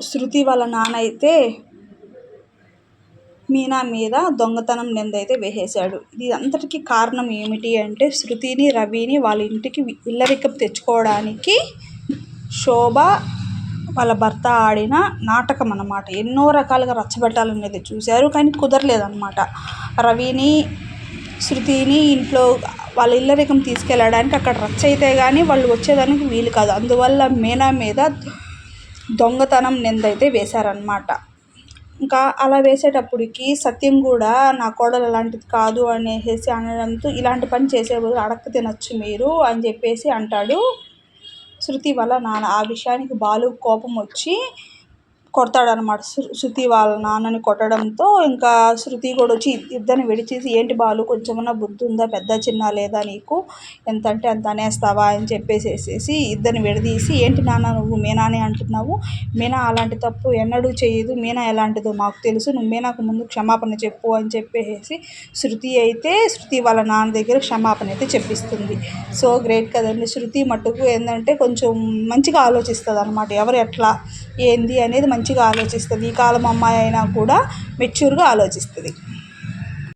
శృతి వాళ్ళ నాన్న అయితే మీనా మీద దొంగతనం నింద అయితే వేసేశాడు. ఇది అంతటికి కారణం ఏమిటి అంటే శృతిని రవిని వాళ్ళ ఇంటికి ఇల్లరికం తెచ్చుకోవడానికి శోభ వాళ్ళ భర్త ఆడిన నాటకం అన్నమాట. ఎన్నో రకాలుగా రచ్చబెట్టాలనేది చూశారు కానీ కుదరలేదన్నమాట. రవిని శృతిని ఇంట్లో వాళ్ళ ఇల్లరికం తీసుకెళ్ళడానికి అక్కడ రచ్చ అయితే కానీ వాళ్ళు వచ్చేదానికి వీలు కాదు. అందువల్ల మీనా మీద దొంగతనం నిందైతే వేశారనమాట ఇంకా అలా వేసేటప్పటికి సత్యం కూడా నా కోడలు అలాంటిది కాదు అనేసి అనడంతో ఇలాంటి పని చేసే బదులు అడక్క తినచ్చు మీరు అని చెప్పేసి అంటాడు శృతి వల్ల నాన్న. ఆ విషయానికి బాలు కోపం వచ్చి కొడతాడనమాట. శృతి వాళ్ళ నాన్నని కొట్టడంతో ఇంకా శృతి కూడా వచ్చి ఇద్దరిని విడిచేసి ఏంటి బాలు కొంచెమన్నా బుద్ధి ఉందా పెద్ద చిన్న లేదా నీకు? ఎంత అంటే అంత అనేస్తావా? అని చెప్పేసేసేసి ఇద్దరిని విడదీసి ఏంటి నాన్న నువ్వు మీనానే అంటున్నావు? మీనా అలాంటి తప్పు ఎన్నడూ చేయదు. మీనా ఎలాంటిదో మాకు తెలుసు. నువ్వు మీనాకు ముందు క్షమాపణ చెప్పు అని చెప్పేసి శృతి అయితే శృతి వాళ్ళ నాన్న దగ్గర క్షమాపణ అయితే చెప్పిస్తుంది. సో గ్రేట్ కదండి శృతి మట్టుకు ఏంటంటే కొంచెం మంచిగా ఆలోచిస్తుంది అనమాట ఎవరు ఎట్లా ఏంది అనేది మంచి మంచిగా ఆలోచిస్తుంది. ఈ కాలం అమ్మాయి అయినా కూడా మెచ్యూర్గా ఆలోచిస్తుంది.